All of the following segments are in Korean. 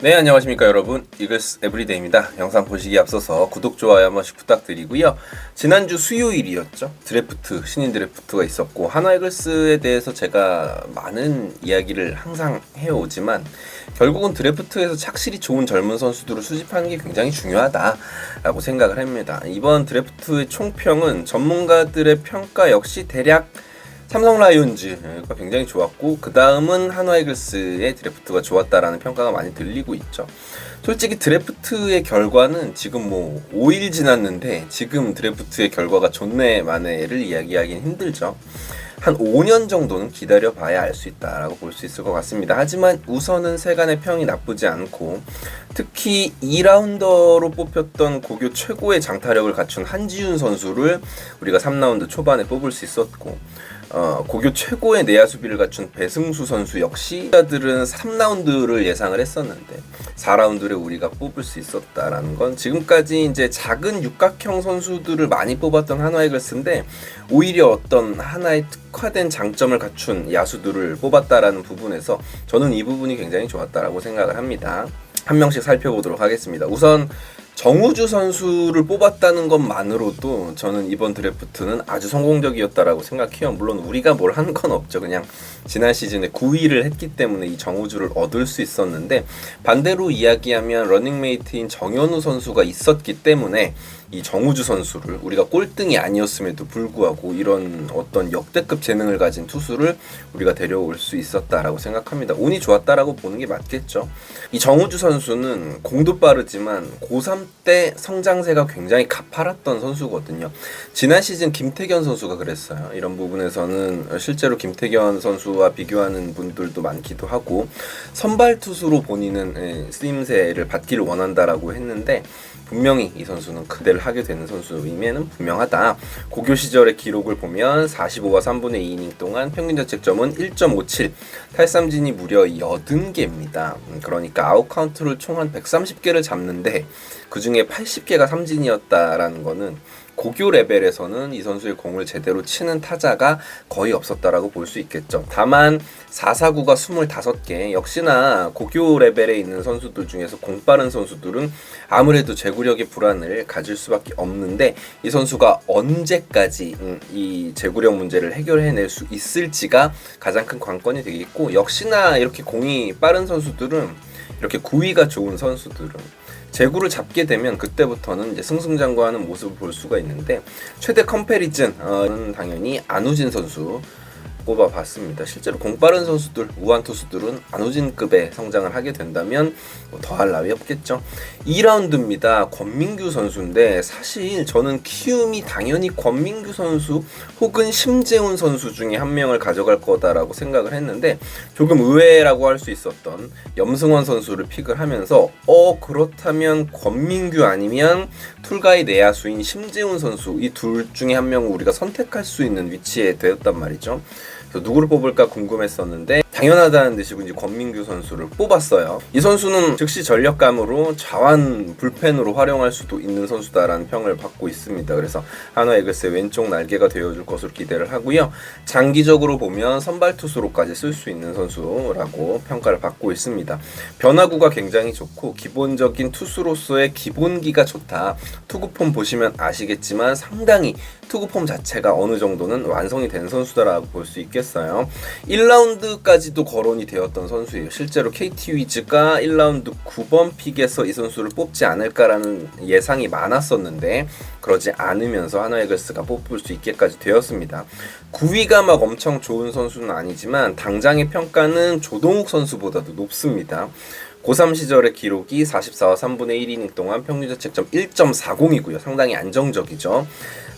네 안녕하십니까 여러분. 이글스 에브리데이입니다. 영상 보시기 앞서서 구독 좋아요 한 번씩 부탁드리고요. 지난주 수요일이었죠? 드래프트 신인 드래프트가 있었고 한화 이글스에 대해서 제가 많은 이야기를 항상 해오지만 결국은 드래프트에서 착실히 좋은 젊은 선수들을 수집하는 게 굉장히 중요하다라고 생각을 합니다. 이번 드래프트의 총평은 전문가들의 평가 역시 대략 삼성 라이온즈가 굉장히 좋았고 그 다음은 한화 이글스의 드래프트가 좋았다라는 평가가 많이 들리고 있죠. 솔직히 드래프트의 결과는 지금 뭐 5일 지났는데 지금 드래프트의 결과가 좋네 마네를 이야기하기는 힘들죠. 한 5년 정도는 기다려 봐야 알 수 있다라고 볼 수 있을 것 같습니다. 하지만 우선은 세간의 평이 나쁘지 않고 특히 2라운더로 뽑혔던 고교 최고의 장타력을 갖춘 한지훈 선수를 우리가 3라운드 초반에 뽑을 수 있었고 어, 고교 최고의 내야 수비를 갖춘 배승수 선수 역시 자들은 3라운드를 예상을 했었는데 4라운드를 우리가 뽑을 수 있었다라는 건 지금까지 이제 작은 육각형 선수들을 많이 뽑았던 한화 이글스인데 오히려 어떤 하나의 특화된 장점을 갖춘 야수들을 뽑았다라는 부분에서 저는 이 부분이 굉장히 좋았다라고 생각을 합니다. 한 명씩 살펴보도록 하겠습니다. 우선 정우주 선수를 뽑았다는 것만으로도 저는 이번 드래프트는 아주 성공적이었다라고 생각해요. 물론 우리가 뭘 한 건 없죠. 그냥 지난 시즌에 9위를 했기 때문에 이 정우주를 얻을 수 있었는데 반대로 이야기하면 러닝메이트인 정현우 선수가 있었기 때문에 이 정우주 선수를 우리가 꼴등이 아니었음에도 불구하고 이런 어떤 역대급 재능을 가진 투수를 우리가 데려올 수 있었다라고 생각합니다. 운이 좋았다라고 보는 게 맞겠죠. 이 정우주 선수는 공도 빠르지만 고3 때 성장세가 굉장히 가파랐던 선수거든요. 지난 시즌 김태견 선수가 그랬어요. 이런 부분에서는 실제로 김태견 선수와 비교하는 분들도 많기도 하고 선발 투수로 본인은 예, 쓰임새를 받기를 원한다라고 했는데 분명히 이 선수는 그대 를 하게 되는 선수임에는 분명하다. 고교 시절의 기록을 보면 45와 3분의 2이닝 동안 평균 자책점은 1.57, 탈삼진이 무려 80개입니다. 음, 그러니까 아웃 카운트를 총 한 130개를 잡는데 그 중에 80개가 삼진이었다라는 거는 고교 레벨에서는 이 선수의 공을 제대로 치는 타자가 거의 없었다라고 볼 수 있겠죠. 다만 449가 25개 역시나 고교 레벨에 있는 선수들 중에서 공 빠른 선수들은 아무래도 제구력의 불안을 가질 수밖에 없는데 이 선수가 언제까지 음, 이 제구력 문제를 해결해낼 수 있을지가 가장 큰 관건이 되겠고 역시나 이렇게 공이 빠른 선수들은 이렇게 구위가 좋은 선수들은 제구를 잡게 되면 그때부터는 이제 승승장구하는 모습을 볼 수가 있는데 최대 컴패리즌은 당연히 안우진 선수 꼽아봤습니다. 실제로 공빠른 선수들, 우한 투수들은 안우진급의 성장을 하게 된다면 뭐 더할 나위 없겠죠. 2라운드입니다. 권민규 선수인데 사실 저는 키움이 당연히 권민규 선수 혹은 심재훈 선수 중에 한 명을 가져갈 거다라고 생각을 했는데 조금 의외라고 할 수 있었던 염승원 선수를 픽을 하면서 어 그렇다면 권민규 아니면 툴가이 내야수인 심재훈 선수 이 둘 중에 한 명을 우리가 선택할 수 있는 위치에 되었단 말이죠. 그래서 누구를 뽑을까 궁금했었는데 당연하다는 듯이 이제 권민규 선수를 뽑았어요. 이 선수는 즉시 전력감으로 좌완 불펜으로 활용할 수도 있는 선수다라는 평을 받고 있습니다. 그래서 한화 에글스의 왼쪽 날개가 되어줄 것으로 기대를 하고요. 장기적으로 보면 선발 투수로까지 쓸 수 있는 선수라고 평가를 받고 있습니다. 변화구가 굉장히 좋고 기본적인 투수로서의 기본기가 좋다. 투구폼 보시면 아시겠지만 상당히 투구폼 자체가 어느 정도는 완성이 된 선수다라고 볼 수 있겠 어요. 1라운드까지도 거론이 되었던 선수예요. 실제로 KT 위즈가 1라운드 9번 픽에서 이 선수를 뽑지 않을까라는 예상이 많았었는데 그러지 않으면서 하나 이글스가 뽑을 수 있게까지 되었습니다. 9위가 막 엄청 좋은 선수는 아니지만 당장의 평가는 조동욱 선수보다도 높습니다. 고3 시절의 기록이 44와 3분의 1이닝 동안 평균 자책점 1.40이고요. 상당히 안정적이죠.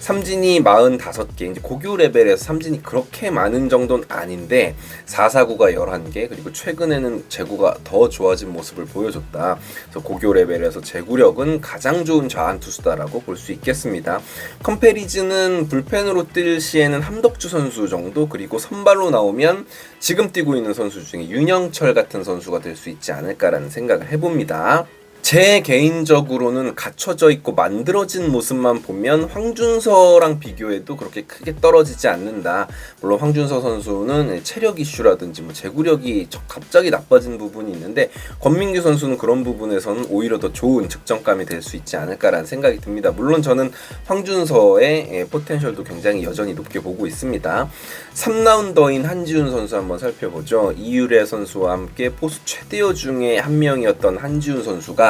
삼진이 45개, 이제 고교 레벨에서 삼진이 그렇게 많은 정도는 아닌데 449가 11개, 그리고 최근에는 제구가 더 좋아진 모습을 보여줬다. 그래서 고교 레벨에서 제구력은 가장 좋은 좌한 투수다라고 볼 수 있겠습니다. 컴페리즈는 불펜으로 뛸 시에는 함덕주 선수 정도, 그리고 선발로 나오면 지금 뛰고 있는 선수 중에 윤영철 같은 선수가 될 수 있지 않을까라는 생각을 해봅니다. 제 개인적으로는 갖춰져 있고 만들어진 모습만 보면 황준서랑 비교해도 그렇게 크게 떨어지지 않는다. 물론 황준서 선수는 체력 이슈라든지 뭐 제구력이 갑자기 나빠진 부분이 있는데 권민규 선수는 그런 부분에서는 오히려 더 좋은 측정감이 될 수 있지 않을까라는 생각이 듭니다. 물론 저는 황준서의 예, 포텐셜도 굉장히 여전히 높게 보고 있습니다. 3라운더인 한지훈 선수 한번 살펴보죠. 이유래 선수와 함께 포수 최대어 중에 한 명이었던 한지훈 선수가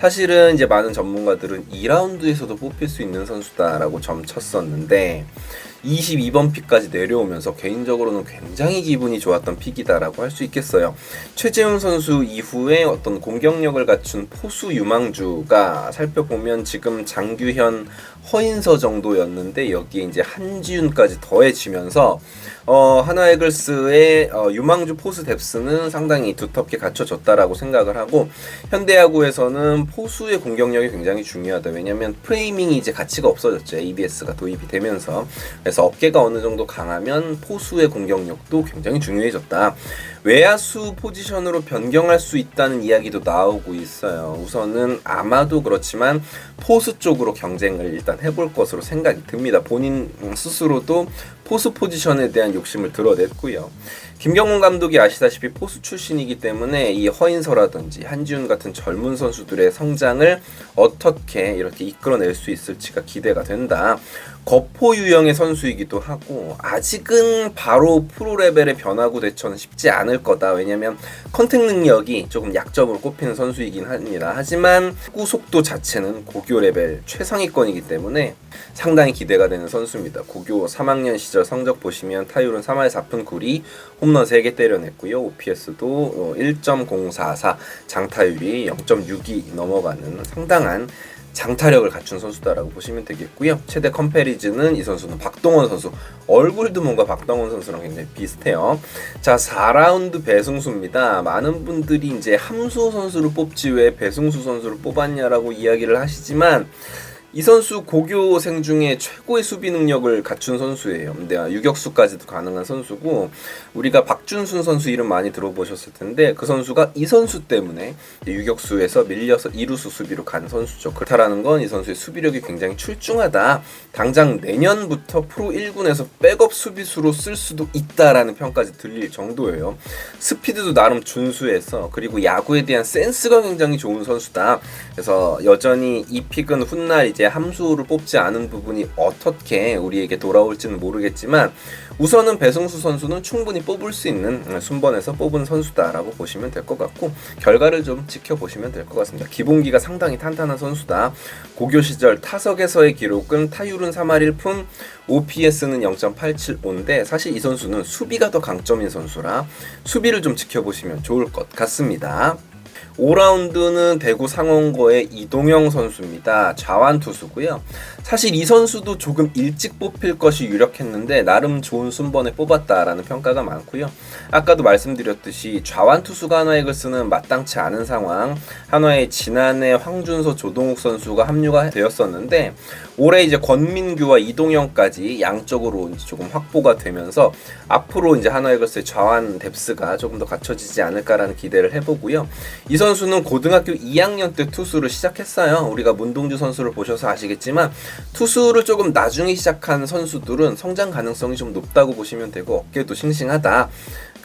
사실은 이제 많은 전문가들은 2라운드에서도 뽑힐 수 있는 선수다라고 점쳤었는데 22번 픽까지 내려오면서 개인적으로는 굉장히 기분이 좋았던 픽이다라고 할 수 있겠어요. 최재훈 선수 이후에 어떤 공격력을 갖춘 포수 유망주가 살펴보면 지금 장규현, 허인서 정도였는데 여기에 이제 한지훈까지 더해지면서 어, 하나이글스의 어, 유망주 포수 뎁스는 상당히 두텁게 갖춰졌다라고 생각을 하고 현대야구에서는 포수의 공격력이 굉장히 중요하다. 왜냐하면 프레이밍이 이제 가치가 없어졌죠. ABS가 도입이 되면서 그래서 어깨가 어느 정도 강하면 포수의 공격력도 굉장히 중요해졌다. 외야수 포지션으로 변경할 수 있다는 이야기도 나오고 있어요. 우선은 아마도 그렇지만 포수 쪽으로 경쟁을 일단 해볼 것으로 생각이 듭니다. 본인 스스로도 포수 포지션에 대한 욕심을 드러냈고요. 김경문 감독이 아시다시피 포수 출신이기 때문에 이 허인서라든지 한지훈 같은 젊은 선수들의 성장을 어떻게 이렇게 이끌어낼 수 있을지가 기대가 된다. 거포 유형의 선수이기도 하고 아직은 바로 프로 레벨의 변화구 대처는 쉽지 않을 거다. 왜냐면 컨택 능력이 조금 약점으로 꼽히는 선수이긴 합니다. 하지만 구 속도 자체는 고교 레벨 최상위권이기 때문에 상당히 기대가 되는 선수입니다. 고교 3학년 시절 성적 보시면 타율은 3할 4푼 9리, 홈런 3개 때려냈고요. OPS도 1.044, 어, 장타율이 0.6이 넘어가는 상당한 장타력을 갖춘 선수다라고 보시면 되겠고요. 최대 컴패리즌은 이 선수는 박동원 선수. 얼굴도 뭔가 박동원 선수랑 굉장히 비슷해요. 자, 4라운드 배승수입니다. 많은 분들이 이제 함수 선수를 뽑지 왜 배승수 선수를 뽑았냐라고 이야기를 하시지만 이 선수 고교생 중에 최고의 수비 능력을 갖춘 선수예요. 근데 유격수까지도 가능한 선수고 우리가 박준순 선수 이름 많이 들어보셨을 텐데 그 선수가 이 선수 때문에 유격수에서 밀려서 이루수 수비로 간 선수죠. 그렇다라는 건 이 선수의 수비력이 굉장히 출중하다. 당장 내년부터 프로 1군에서 백업 수비수로 쓸 수도 있다라는 평까지 들릴 정도예요. 스피드도 나름 준수해서 그리고 야구에 대한 센스가 굉장히 좋은 선수다. 그래서 여전히 이 픽은 훗날 이제 함수를 뽑지 않은 부분이 어떻게 우리에게 돌아올지는 모르겠지만 우선은 배승수 선수는 충분히 뽑을 수 있는 순번에서 뽑은 선수다라고 보시면 될 것 같고 결과를 좀 지켜보시면 될 것 같습니다. 기본기가 상당히 탄탄한 선수다. 고교 시절 타석에서의 기록은 타율은 3할 1푼, OPS는 0.875인데 사실 이 선수는 수비가 더 강점인 선수라 수비를 좀 지켜보시면 좋을 것 같습니다. 5라운드는 대구 상원고의 이동영 선수입니다. 좌완 투수고요. 사실 이 선수도 조금 일찍 뽑힐 것이 유력했는데 나름 좋은 순번에 뽑았다라는 평가가 많고요. 아까도 말씀드렸듯이 좌완 투수가 한화에 글 쓰는 마땅치 않은 상황. 한화의 지난해 황준서 조동욱 선수가 합류가 되었었는데 올해 이제 권민규와 이동영까지 양쪽으로 조금 확보가 되면서 앞으로 이제 한화의 글쎄 좌완 뎁스가 조금 더 갖춰지지 않을까라는 기대를 해보고요. 이 선수는 고등학교 2학년 때 투수를 시작했어요. 우리가 문동주 선수를 보셔서 아시겠지만 투수를 조금 나중에 시작한 선수들은 성장 가능성이 좀 높다고 보시면 되고 어깨도 싱싱하다.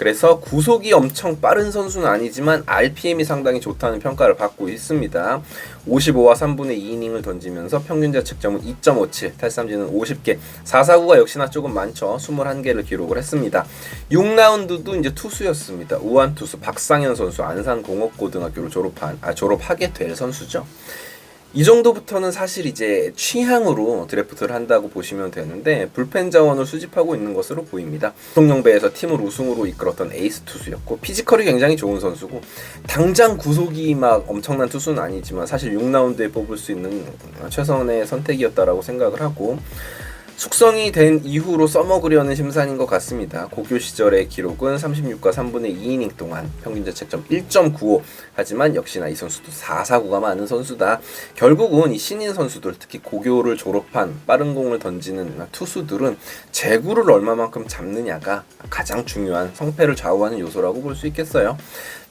그래서 구속이 엄청 빠른 선수는 아니지만 RPM이 상당히 좋다는 평가를 받고 있습니다. 55와 3분의 2이닝을 던지면서 평균 자책점은 2.57, 탈삼진은 50개, 4사구가 역시나 조금 많죠. 21개를 기록을 했습니다. 6라운드도 이제 투수였습니다. 우한 투수 박상현 선수 안산 공업고등학교로 졸업한 아 졸업하게 될 선수죠. 이 정도부터는 사실 이제 취향으로 드래프트를 한다고 보시면 되는데 불펜 자원을 수집하고 있는 것으로 보입니다. 대통령배에서 팀을 우승으로 이끌었던 에이스 투수였고 피지컬이 굉장히 좋은 선수고 당장 구속이 막 엄청난 투수는 아니지만 사실 6라운드에 뽑을 수 있는 최선의 선택이었다라고 생각을 하고 숙성이 된 이후로 써먹으려는 심산인 것 같습니다. 고교 시절의 기록은 36과 3분의 2이닝 동안 평균 자책점 1.95 하지만 역시나 이 선수도 4사구가 많은 선수다. 결국은 이 신인 선수들 특히 고교를 졸업한 빠른 공을 던지는 투수들은 제구를 얼마만큼 잡느냐가 가장 중요한 성패를 좌우하는 요소라고 볼 수 있겠어요.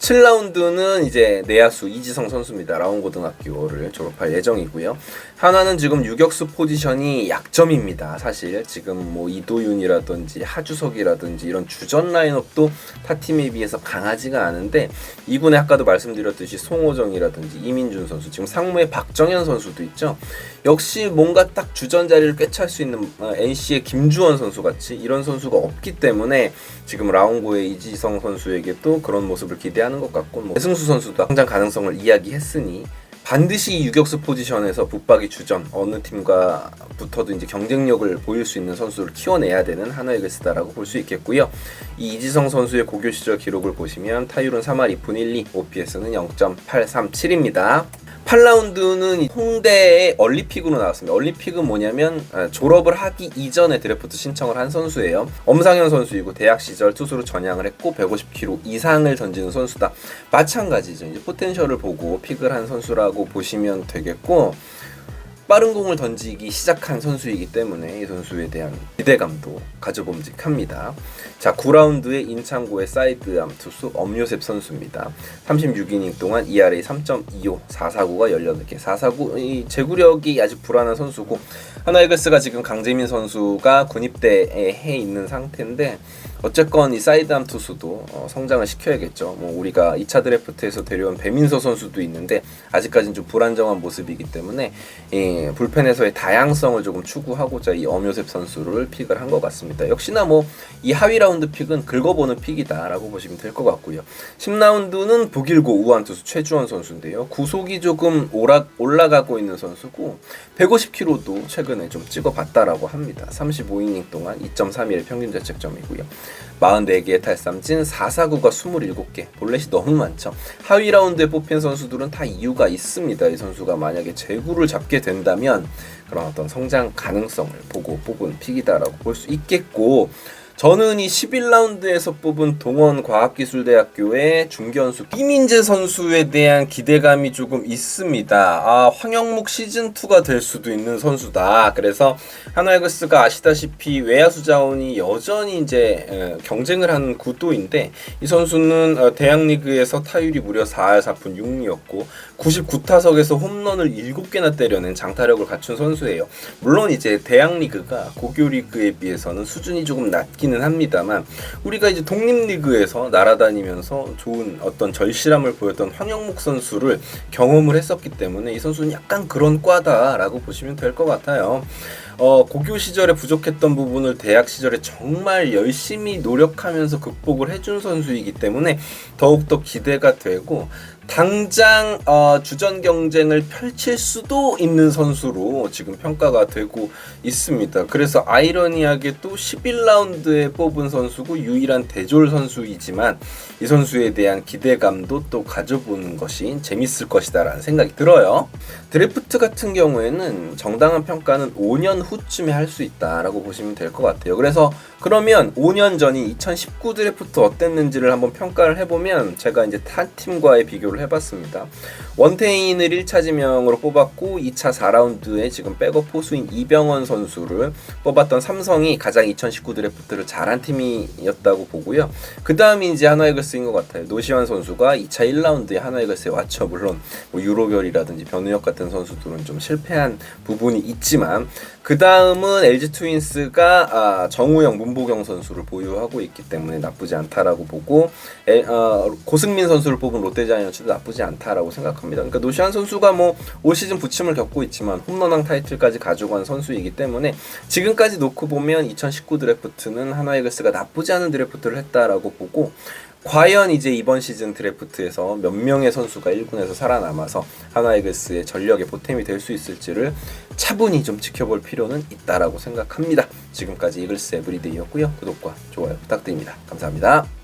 7라운드는 이제 내야수 이지성 선수입니다. 라온고등학교를 졸업할 예정이고요. 하나는 지금 유격수 포지션이 약점입니다. 사실 지금 뭐 이도윤이라든지 하주석이라든지 이런 주전 라인업도 타 팀에 비해서 강하지가 않은데 이군에 아까도 말씀드렸듯이 송호정이라든지 이민준 선수 지금 상무에 박정현 선수도 있죠. 역시 뭔가 딱 주전 자리를 꿰찰 수 있는 어, NC의 김주원 선수 같이 이런 선수가 없기 때문에 지금 라운고의 이지성 선수에게 또 그런 모습을 기대하는 것 같고 뭐 배승수 선수도 당장 가능성을 이야기했으니 반드시 이 유격수 포지션에서 붙박이 주전 어느 팀과 붙어도 이제 경쟁력을 보일 수 있는 선수를 키워내야 되는 하나의 글스다라고 볼 수 있겠고요. 이 이지성 선수의 고교 시절 기록을 보시면 타율은 3할 2푼 1, 2, OPS는 0.837입니다. 8라운드는 홍대의 얼리픽으로 나왔습니다. 얼리픽은 뭐냐면 아, 졸업을 하기 이전에 드래프트 신청을 한 선수예요. 엄상현 선수이고 대학 시절 투수로 전향을 했고 150km 이상을 던지는 선수다. 마찬가지죠. 이제 포텐셜을 보고 픽을 한 선수라고 보시면 되겠고 빠른 공을 던지기 시작한 선수이기 때문에 이 선수에 대한 기대감도 가져봄직합니다. 자, 9라운드에 인창고의 사이드 암 투수 엄요셉 선수입니다. 36이닝 동안 ERA 3.25, 4사구가 18개. 4사구 이 제구력이 아직 불안한 선수고 하나이글스가 지금 강재민 선수가 군입대에 해 있는 상태인데 어쨌건 이 사이드암 투수도 어, 성장을 시켜야겠죠. 뭐 우리가 2차 드래프트에서 데려온 배민서 선수도 있는데 아직까지는 좀 불안정한 모습이기 때문에 예, 불펜에서의 다양성을 조금 추구하고자 이 엄요셉 선수를 픽을 한 것 같습니다. 역시나 뭐 이 하위 라운드 픽은 긁어보는 픽이다라고 보시면 될 것 같고요. 10라운드는 북일고 우한 투수 최주원 선수인데요. 구속이 조금 오라, 올라가고 있는 선수고 150km도 최근에 좀 찍어봤다라고 합니다. 35이닝 동안 2.31 평균 자책점이고요. 44개의 탈삼진 4사구가 27개. 볼넷이 너무 많죠. 하위 라운드에 뽑힌 선수들은 다 이유가 있습니다. 이 선수가 만약에 제구를 잡게 된다면 그런 어떤 성장 가능성을 보고 뽑은 픽이다라고 볼 수 있겠고 저는 이 11라운드에서 뽑은 동원과학기술대학교의 중견수 이민재 선수에 대한 기대감이 조금 있습니다. 아, 황영묵 시즌2가 될 수도 있는 선수다. 그래서 하나이글스가 아시다시피 외야수 자원이 여전히 이제 에, 경쟁을 하는 구도인데 이 선수는 어, 대학리그에서 타율이 무려 4할 4푼 6리였고 99타석에서 홈런을 7개나 때려낸 장타력을 갖춘 선수예요. 물론 이제 대학리그가 고교리그에 비해서는 수준이 조금 낮긴 있기는 합니다만 우리가 이제 독립리그에서 날아다니면서 좋은 어떤 절실함을 보였던 황영목 선수를 경험을 했었기 때문에 이 선수는 약간 그런 과다라고 보시면 될 것 같아요. 어, 고교 시절에 부족했던 부분을 대학 시절에 정말 열심히 노력하면서 극복을 해준 선수이기 때문에 더욱더 기대가 되고 당장 어, 주전 경쟁을 펼칠 수도 있는 선수로 지금 평가가 되고 있습니다. 그래서 아이러니하게 또 11라운드에 뽑은 선수고 유일한 대졸 선수이지만 이 선수에 대한 기대감도 또 가져보는 것이 재밌을 것이다라는 생각이 들어요. 드래프트 같은 경우에는 정당한 평가는 5년 후쯤에 할 수 있다라고 보시면 될 것 같아요. 그래서 그러면 5년 전인 2019 드래프트 어땠는지를 한번 평가를 해보면 제가 이제 타 팀과의 비교를 해봤습니다. 원태인을 1차 지명으로 뽑았고 2차 4라운드에 지금 백업 포수인 이병헌 선수를 뽑았던 삼성이 가장 2019 드래프트를 잘한 팀이었다고 보고요. 그 다음이 이제 하나이글스인 것 같아요. 노시환 선수가 2차 1라운드에 하나이글스에 왔죠. 물론 뭐 유로결이라든지 변우혁 같은 선수들은 좀 실패한 부분이 있지만 그 다음은 LG 트윈스가 아, 정우영, 문보경 선수를 보유하고 있기 때문에 나쁘지 않다라고 보고 에, 어, 고승민 선수를 뽑은 롯데자이언츠도 나쁘지 않다라고 생각합니다. 그러니까 노시안 선수가 뭐 올 시즌 부침을 겪고 있지만 홈런왕 타이틀까지 가져간 선수이기 때문에 지금까지 놓고 보면 2019 드래프트는 하나이글스가 나쁘지 않은 드래프트를 했다라고 보고 과연 이제 이번 시즌 드래프트에서 몇 명의 선수가 1군에서 살아남아서 하나이글스의 전력의 보탬이 될 수 있을지를 차분히 좀 지켜볼 필요는 있다라고 생각합니다. 지금까지 이글스 에브리데이였고요. 구독과 좋아요 부탁드립니다. 감사합니다.